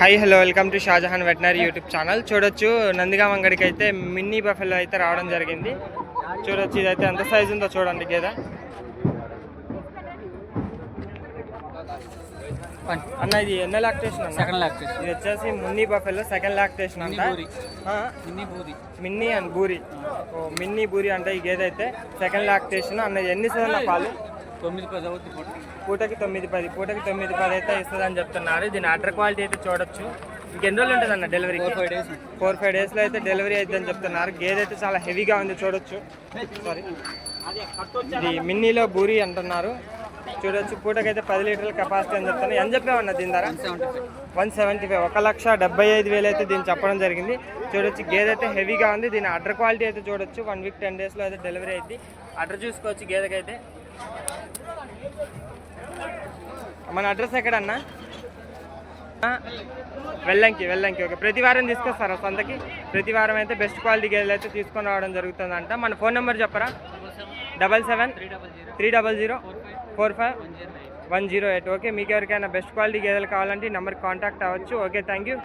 Hi hello welcome to Shahjahan veterinary YouTube channel. చూడొచ్చు నందిగామ అంగడికి అయితే మినీ బఫెలో అయితే రావడం జరిగింది. చూడొచ్చు ఇదైతే ఎంత సైజు ఉందో చూడండి గేదె. అన్న ఇది ఎన్న లాక్టేషన్ అన్న? సెకండ్ లాక్టేషన్ ఇది వచ్చేసి మున్నీ బఫెలో సెకండ్ లాక్టేషన్ అంట. బూరి. Minnie and Boori. Oh Minnie బూరి అంటే ఈ గేదె అయితే సెకండ్ లాక్టేషన్ అన్న ఎన్ని సార్లు పాలు? తొమ్మిది పది అవుతుంది పూట పూటకి తొమ్మిది పది పూటకి తొమ్మిది పది అయితే ఇస్తుందని చెప్తున్నారు. దీని అటర్ క్వాలిటీ అయితే చూడొచ్చు. ఇంకెన్ని రోజులు ఉంటుంది అన్న delivery four five days four five డేస్లో అయితే డెలివరీ అయిద్దని చెప్తున్నారు. గేదె అయితే చాలా హెవీగా ఉంది చూడొచ్చు. సారీ ఇది మిన్నీలో బూరి అంటున్నారు. చూడొచ్చు. పూటకైతే పది లీటర్ల కెపాసిటీ అని చెప్తాను ఎంత చెప్పామన్న దీని ధర? One seventy five. ఒక లక్ష డెబ్బై ఐదు వేలు అయితే దీన్ని చెప్పడం జరిగింది. చూడొచ్చు. గేదె అయితే హెవీగా ఉంది. దీని అడ్డర్ క్వాలిటీ అయితే చూడొచ్చు. వన్ వీక్ టెన్ డేస్లో అయితే డెలివరీ అయింది అడ్డర్ చూసుకోవచ్చు గేదెకైతే మన అడ్రస్ ఎక్కడన్నా? వెళ్ళంకి వెళ్ళంకి ఓకే ప్రతి వారం తీసుకొస్తారా సొంతకి? ప్రతి వారం అయితే బెస్ట్ క్వాలిటీ గేదెలు అయితే తీసుకొని రావడం జరుగుతుందంట. మన ఫోన్ నెంబర్ చెప్పరా? Double seven three double zero four five one zero eight. One zero eight okay మీకు ఎవరికైనా బెస్ట్ క్వాలిటీ గేదెలు కావాలంటే ఈ నెంబర్కి కాంటాక్ట్ అవ్వచ్చు. Okay thank you